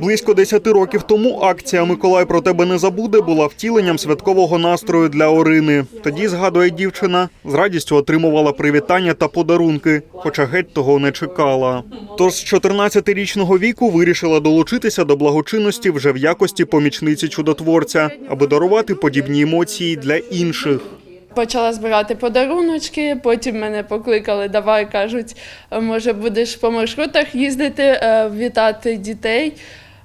Близько 10 років тому акція Миколай про тебе не забуде була втіленням святкового настрою для Орини. Тоді, згадує дівчина, з радістю отримувала привітання та подарунки, хоча геть того не чекала. Тож з 14-річного віку вирішила долучитися до благочинності вже в якості помічниці чудотворця, аби дарувати подібні емоції для інших. Почала збирати подаруночки, потім мене покликали, давай кажуть, «Е, може будеш по маршрутах їздити, е, вітати дітей.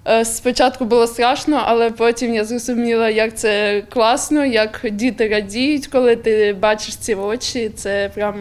Е, Спочатку було страшно, але потім я зрозуміла, як це класно, як діти радіють, коли ти бачиш ці очі. Це прям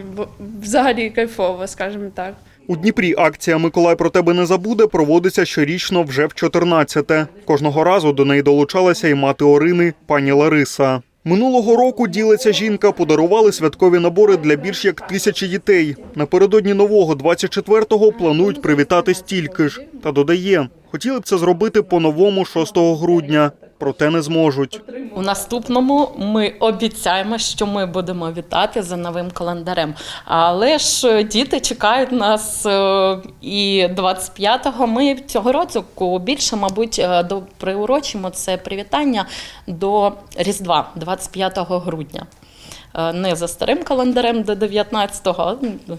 взагалі кайфово, скажімо так. У Дніпрі акція Миколай про тебе не забуде проводиться щорічно вже в 14-те. Кожного разу до неї долучалася і мати Орини, пані Лариса. Минулого року ділиться жінка, подарували святкові набори для більш як тисячі дітей. Напередодні нового 24-го планують привітати стільки ж. Та додає, хотіли б це зробити по-новому 6 грудня, проте не зможуть. У наступному ми обіцяємо, що ми будемо вітати за новим календарем. Але ж діти чекають нас е, і 25-го. Ми цього року більше, мабуть, е, до приурочимо це привітання до Різдва, 25 грудня. Е, Не за старим календарем до 19-го, а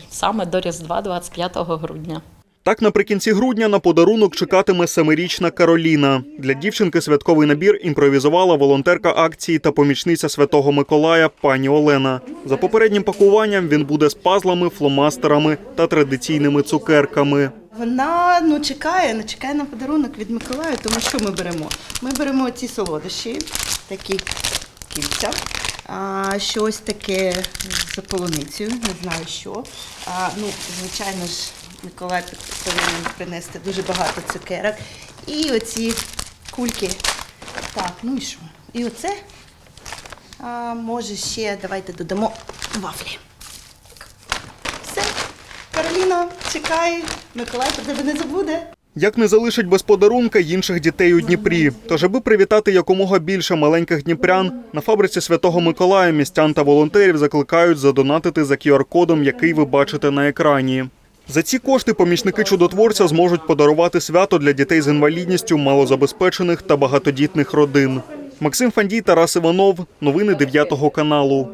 саме до Різдва, 25 грудня. Так, наприкінці грудня на подарунок чекатиме семирічна Кароліна. Для дівчинки святковий набір імпровізувала волонтерка акції та помічниця Святого Миколая пані Олена. За попереднім пакуванням він буде з пазлами, фломастерами та традиційними цукерками. Вона ну чекає, ну чекає на подарунок від Миколая, тому що ми беремо? Ми беремо ці солодощі, такі кільця, а, щось таке з полуницею, не знаю що. А, ну, звичайно ж, Миколай повинен принести дуже багато цукерок. І оці кульки. Так, ну і що? І оце. А, може ще давайте додамо вафлі. Все. Кароліна, чекай, Миколай про тебе не забуде. Як не залишить без подарунка інших дітей у Дніпрі. Тож, аби привітати якомога більше маленьких дніпрян, на фабриці Святого Миколая містян та волонтерів закликають задонатити за QR-кодом, який ви бачите на екрані. За ці кошти помічники чудотворця зможуть подарувати свято для дітей з інвалідністю, малозабезпечених та багатодітних родин. Максим Фандій, Тарас Іванов. Новини 9 каналу.